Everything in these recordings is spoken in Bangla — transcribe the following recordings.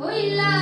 可以啦。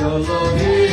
চলো রে